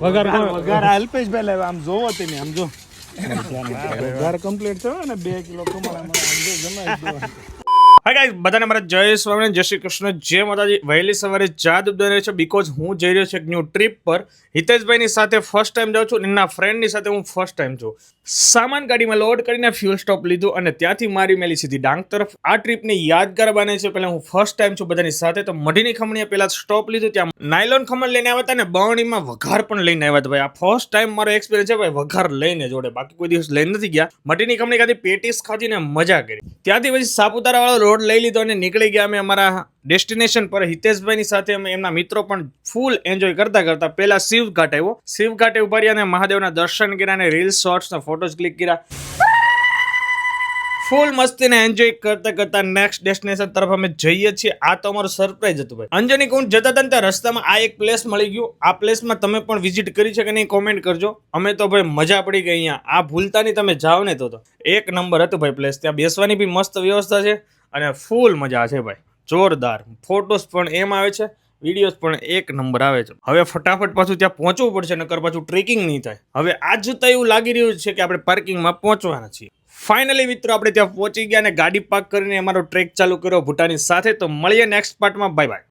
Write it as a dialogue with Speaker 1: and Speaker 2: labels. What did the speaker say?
Speaker 1: વઘાર
Speaker 2: વગર અલ્પેશ ભાઈ લાવ્યા. આમ જોવો તમે આમ જો. વઘાર કમ્પ્લીટ થયો ને બે કિલો કમાડા મને આમ જો જમાઈ દો
Speaker 1: હા ગાઈસ બધાને મારા જય સ્વામી જય શ્રી કૃષ્ણ. જય માતાજી. વહેલી સવારે બની રહ્યો છે બીકોઝ હું જઈ રહ્યો છું એક ન્યૂ ટ્રીપ પર. હિતેશભાઈની સાથે ફર્સ્ટ ટાઈમ જાઉં છું એના ફ્રેન્ડની સાથે હું ફર્સ્ટ ટાઈમ છું. સામાન ગાડીમાં લોડ કરીને ફ્યુલ સ્ટોપ લીધું અને ત્યાંથી મારી મેલી સીધી ડાંગ તરફ. આ ટ્રીપની યાદગાર બને છે. પહેલાં હું ફર્સ્ટ ટાઈમ છું બધાની સાથે. તો મઢીની ખમણીએ પહેલાં સ્ટોપ લીધું, ત્યાં નાયલોન ખમણ લઈને આવ્યા હતા અને બવણીમાં વઘાર પણ લઈને આવ્યા હતા. ભાઈ, આ ફર્સ્ટ ટાઈમ મારો એક્સપિરિયન્સ છે, ભાઈ, વઘાર લઈને જોડે. બાકી કોઈ દિવસ લઈને નથી ગયા. મઢીની ખમણી ખાતી પેટીસ ખાધીને મજા કરી. ત્યાંથી પછી સાપુતારા વાળો રોડ લઈ લીધો અને નીકળી ગયા અમે અમારા ડેસ્ટિનેશન પર. હિતેશભાઈની સાથે અમે એમના મિત્રો પણ ફૂલ એન્જોય કરતા કરતા પહેલા શિવઘાટ આવ્યો. શિવઘાટે ઊભા અને મહાદેવના દર્શન કર્યા અને રીલ્સ શોર્ટ્સ ફોટોઝ ક્લિક કર્યા. ફૂલ મસ્તીને એન્જોય કરતા કરતા નેક્સ્ટ ડેસ્ટિનેશન તરફ અમે જઈએ છીએ. આ તો અમારું સરપ્રાઈઝ હતું ભાઈ. અંજની કુંડ જતા હતા ત્યાં રસ્તામાં આ એક પ્લેસ મળી ગયું. આ પ્લેસમાં તમે પણ વિઝિટ કરી છે કે નહીં કોમેન્ટ કરજો. અમે તો ભાઈ મજા પડી ગઈ અહીંયા. આ ભૂલતા નહીં તમે જાઓ ને તો એક નંબર હતું ભાઈ પ્લેસ ત્યાં બેસવાની બી મસ્ત વ્યવસ્થા છે. અને ફૂલ મજા છે ભાઈ. જોરદાર. ફોટોસ પણ એમ આવે છે વિડીયોઝ પણ એક નંબર આવે છે. હવે ફટાફટ પાછું ત્યાં પહોંચવું પડશે, નકર પાછું ટ્રેકિંગ નહીં થાય. હવે આજ તો એવું લાગી રહ્યું છે કે આપણે પાર્કિંગમાં પહોંચવાના છીએ. ફાઇનલી મિત્રો, આપણે ત્યાં પહોંચી ગયા અને ગાડી પાર્ક કરીને અમારો ટ્રેક ચાલુ કર્યો. ભૂટાની સાથે તો મળીએ નેક્સ્ટ પાર્ટમાં બાય બાય